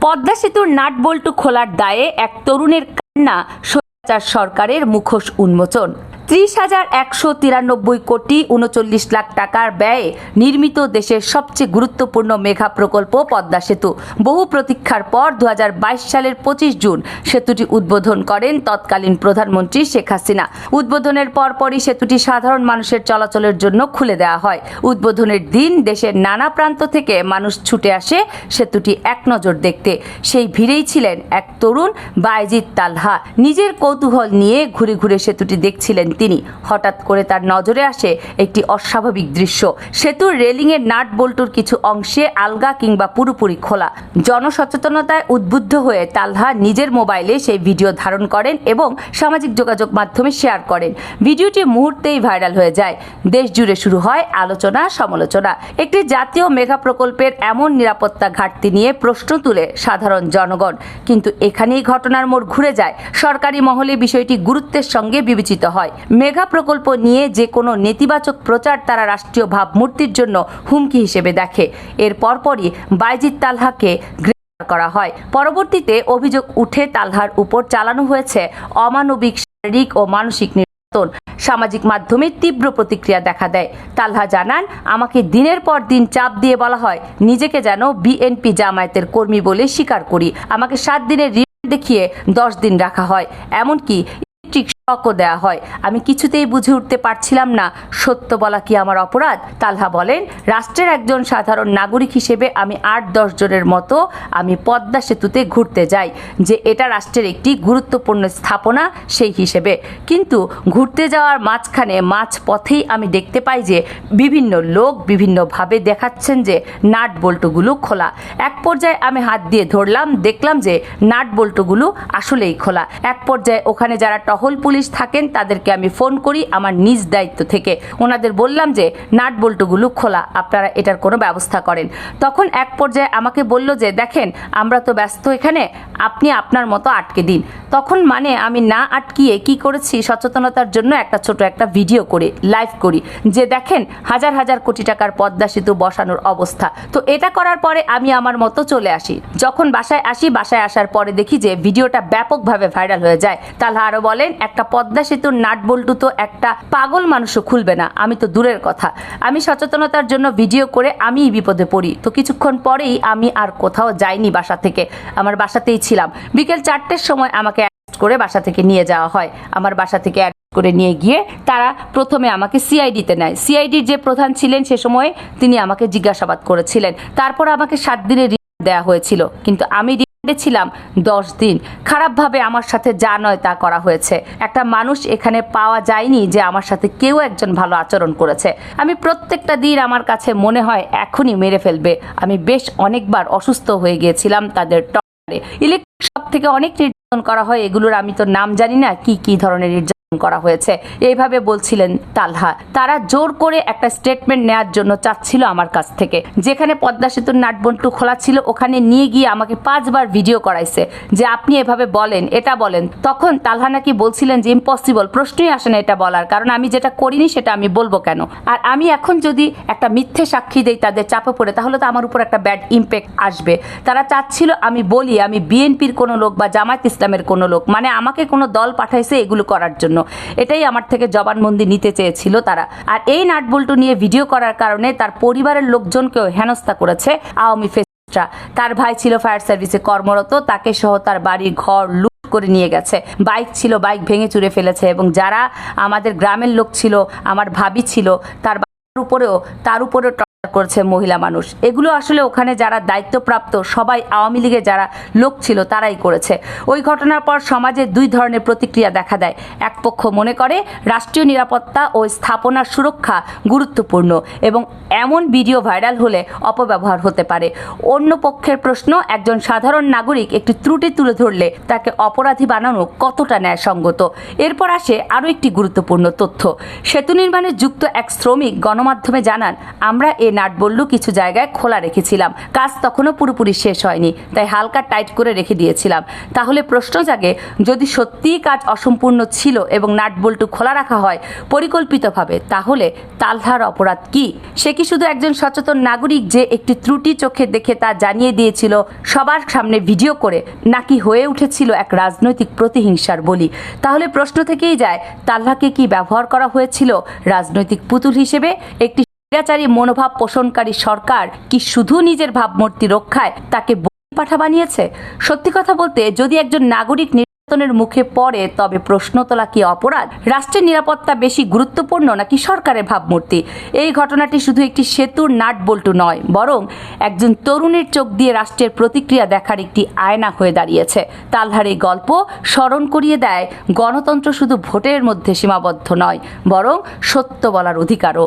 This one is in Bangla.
পদ্মা সেতুর নাট বল্টু খোলার দায়ে এক তরুণের কান্না সরকারের মুখোশ উন্মোচন। ত্রিশ হাজার একশো তিরানব্বই কোটি উনচল্লিশ লাখ টাকার ব্যয়ে নির্মিত দেশের সবচেয়ে গুরুত্বপূর্ণ মেঘা প্রকল্প পদ্মা সেতু। বহু প্রতীক্ষার পর দু হাজার বাইশ সালের পঁচিশ জুন সেতুটি উদ্বোধন করেন তৎকালীন প্রধানমন্ত্রী শেখ হাসিনা। উদ্বোধনের পরপরই সেতুটি সাধারণ মানুষের চলাচলের জন্য খুলে দেওয়া হয়। উদ্বোধনের দিন দেশের নানা প্রান্ত থেকে মানুষ ছুটে আসে সেতুটি এক নজর দেখতে। সেই ভিড়েই ছিলেন এক তরুণ বাইজিৎ তালহা। নিজের কৌতূহল নিয়ে ঘুরে ঘুরে সেতুটি দেখছিলেন তিনি। হঠাৎ করে তার নজরে আসে একটি অস্বাভাবিক দৃশ্য। সেতুর রেলিংয়ের নাট বল্টুর কিছু অংশে আলগা কিংবা পুরোপুরি খোলা। জনসচেতনতায় উদ্বুদ্ধ হয়ে তালহা নিজের মোবাইলে সেই ভিডিও ধারণ করেন এবং সামাজিক যোগাযোগ মাধ্যমে শেয়ার করেন। ভিডিওটি মুহূর্তেই ভাইরাল হয়ে যায়। দেশ জুড়ে শুরু হয় আলোচনা, সমালোচনা। একটি জাতীয় মেগা প্রকল্পের এমন নিরাপত্তা ঘাটতি নিয়ে প্রশ্ন তুলে সাধারণ জনগণ। কিন্তু এখানেই ঘটনার মোড় ঘুরে যায়। সরকারি মহলে বিষয়টি গুরুত্বের সঙ্গে বিবেচিত হয়। মেগা প্রকল্প নিয়ে যে কোনো নেতিবাচক প্রচার তারা রাষ্ট্রীয় ভাবমূর্তির জন্য হুমকি হিসেবে দেখে। এর পরপরই বাইজিৎ তালহাকে করা হয়। পরবর্তীতে অভিযোগ উঠে তালহার উপর চালানো হয়েছে অমানবিক, শারীরিক ও মানসিক নির্যাতন। সামাজিক মাধ্যমে তীব্র প্রতিক্রিয়া দেখা দেয়। তালহা জানান, আমাকে দিনের পর দিন চাপ দিয়ে বলা হয়, নিজেকে যেন বিএনপি জামায়াতের কর্মী বলে স্বীকার করি। আমাকে সাত দিনের রিমান্ড দেখিয়ে দশ দিন রাখা হয়। এমনকি শকও দেওয়া হয়। আমি কিছুতেই বুঝে উঠতে পারছিলাম না, সত্য বলা কি আমার অপরাধ? তালহা বলেন, রাষ্ট্রের একজন সাধারণ নাগরিক হিসেবে আমি আট দশ জনের মতো আমি পদ্মা সেতুতে ঘুরতে যাই, যে এটা রাষ্ট্রের একটি গুরুত্বপূর্ণ স্থাপনা সেই হিসেবে। কিন্তু ঘুরতে যাওয়ার মাঝখানে মাঝ পথেই আমি দেখতে পাই যে বিভিন্ন লোক বিভিন্নভাবে দেখাচ্ছেন যে নাট বল্টুগুলো খোলা। এক পর্যায়ে আমি হাত দিয়ে ধরলাম, দেখলাম যে নাট বল্টুগুলো আসলেই খোলা। এক পর্যায়ে ওখানে যারা টহল পুলিশ থাকেন, তাদেরকে আমি ফোন করি আমার নিজ দায়িত্ব থেকে। ওনাদের বললাম যে, নাট বল্টুগুলো খোলা, আপনারা এটার কোনো ব্যবস্থা করেন। তখন এক পর্যায়ে আমাকে বলল যে, দেখেন, আমরা তো ব্যস্ত এখানে, আপনি আপনার মতো আটকে দিন। তখন মানে আমি না আটকিয়ে কি করেছি, সচেতনতার জন্য একটা ছোট একটা ভিডিও করে, লাইভ করি, যে দেখেন, হাজার হাজার কোটি টাকার পদ্মা সেতু বসানোর অবস্থা। তো এটা করার পরে আমি আমার মতো চলে আসি। যখন বাসায় আসি, বাসায় আসার পরে দেখি যে, ভিডিওটা ব্যাপকভাবে ভাইরাল হয়ে যায়। তাহলে আরও বলেন, একটা পদ্মা সেতুর নাট বল্টু তো একটা পাগল মানুষও খুলবে না, আমি তো দূরের কথা। আমি সচেতনতার জন্য ভিডিও করে আমিই বিপদে পড়ি। তো কিছুক্ষণ পরেই আমি আর কোথাও যাইনি বাসা থেকে। আমার বাসাতেই ছিলাম। বিকেল চারটের সময় আমাকে করে বাসা থেকে নিয়ে যাওয়া হয়। আমার বাসা থেকে করে নিয়ে গিয়ে তারা প্রথমে আমাকে সিআইডিতে নেয়। সিআইডির যে প্রধান ছিলেন সে সময় তিনি আমাকে জিজ্ঞাসাবাদ করেছিলেন। তারপর আমাকে সাত দিনের রিমান্ড দেওয়া হয়েছিল। কিন্তু আমি ছিলাম দশ দিন। খারাপভাবে আমার সাথে যা নয় তা করা হয়েছে। একটা মানুষ এখানে পাওয়া যায়নি যে আমার সাথে কেউ একজন ভালো আচরণ করেছে। আমি প্রত্যেকটা দিন আমার কাছে মনে হয় এখনই মেরে ফেলবে। আমি বেশ অনেকবার অসুস্থ হয়ে গিয়েছিলাম তাদের টপারে ইলেকট্রিক সব থেকে অনেক নির্যাতন করা হয়। এগুলোর আমি তো নাম জানি না, কি কি ধরনের নির্যাতন করা হয়েছে। এইভাবে বলছিলেন তালহা। তারা জোর করে একটা স্টেটমেন্ট নেওয়ার জন্য চাচ্ছিল আমার কাছ থেকে। যেখানে পদ্মা সেতুর নাটবন্টু খোলা ছিল, ওখানে নিয়ে গিয়ে আমাকে পাঁচবার ভিডিও করাইছে যে আপনি এভাবে বলেন, এটা বলেন। তখন তালহা নাকি বলছিলেন যে ইম্পসিবল প্রশ্নই আসে না এটা বলার। কারণ আমি যেটা করিনি, সেটা আমি বলব কেন? আর আমি এখন যদি একটা মিথ্যে সাক্ষী দেই, তাদের চাপে পড়ে, তাহলে তো আমার উপর একটা ব্যাড ইম্প্যাক্ট আসবে। তারা চাচ্ছিল আমি বলি, আমি বিএনপির কোনো লোক বা জামায়াত ইসলামের কোনো লোক। মানে আমাকে কোনো দল পাঠাইছে এগুলো করার জন্য। এটাই আমার থেকে জবানবন্দি নিতে চেয়েছিল তারা। আর এই নাটবল্টু নিয়ে ভিডিও করার কারণে তার পরিবারের লোকজনকেও হেনস্থা করেছে আওয়ামী ফেস্টরা তার ভাই ছিল ফায়ার সার্ভিসে কর্মরত, তাকে সহ তার বাড়ি ঘর লুট করে নিয়ে গেছে। বাইক ছিল, বাইক ভেঙে চুরে ফেলেছে এবং যারা আমাদের গ্রামের লোক ছিল, আমার ভাবি ছিল, তার উপরেও তার উপরেও করেছে মহিলা মানুষ। এগুলো আসলে ওখানে যারা দায়িত্বপ্রাপ্ত, সবাই আওয়ামী লীগের যারা লোক ছিল তারাই করেছে। ওই ঘটনার পর সমাজে দুই ধরনের প্রতিক্রিয়া দেখা দেয়। এক পক্ষ মনে করে রাষ্ট্রীয় নিরাপত্তা ও স্থাপনার সুরক্ষা গুরুত্বপূর্ণ এবং এমন ভিডিও ভাইরাল হলে অপব্যবহার হতে পারে। অন্য পক্ষের প্রশ্ন, একজন সাধারণ নাগরিক একটি ত্রুটি তুলে ধরলে তাকে অপরাধী বানানো কতটা ন্যায়সঙ্গত? এরপর আসে আরও একটি গুরুত্বপূর্ণ তথ্য। সেতু নির্মাণে যুক্ত এক শ্রমিক গণমাধ্যমে জানান, আমরা এ নাটবল্লু কিছু জায়গায় খোলা রেখেছিলাম। কাজ তখনও পুরোপুরি শেষ হয়নি, তাই হালকা টাইট করে রেখে দিয়েছিলাম। তাহলে প্রশ্ন জাগে, যদি সত্যিই কাজ অসম্পূর্ণ ছিল এবং নাটবল্টু খোলা রাখা হয় পরিকল্পিতভাবে, তাহলে তালহার অপরাধ কি? সে কি শুধু একজন সচেতন নাগরিক যে একটি ত্রুটি চোখে দেখে তা জানিয়ে দিয়েছিল, সবার সামনে ভিডিও করে, নাকি হয়ে উঠেছিল এক রাজনৈতিক প্রতিহিংসার বলি? তাহলে প্রশ্ন থেকেই যায় তালহাকে কি ব্যবহার করা হয়েছিল রাজনৈতিক পুতুল হিসেবে, একটি স্বৈরাচারী মনোভাব পোষণকারী সরকার কি শুধু নিজের ভাবমূর্তি রক্ষায় তাকে পাঠা বানিয়েছে? সত্যি কথা বলতে, যদি একজন নাগরিক নির্যাতনের মুখে পড়ে, তবে প্রশ্ন তোলা কি অপরাধ? রাষ্ট্রের নিরাপত্তা বেশি গুরুত্বপূর্ণ নাকি সরকারের ভাবমূর্তি? এই ঘটনাটি শুধু একটি সেতুর নাট বল্টু নয়, বরং একজন তরুণের চোখ দিয়ে রাষ্ট্রের প্রতিক্রিয়া দেখার একটি আয়না হয়ে দাঁড়িয়েছে। তালহার এই গল্প স্মরণ করিয়ে দেয়, গণতন্ত্র শুধু ভোটের মধ্যে সীমাবদ্ধ নয়, বরং সত্য বলার অধিকারও।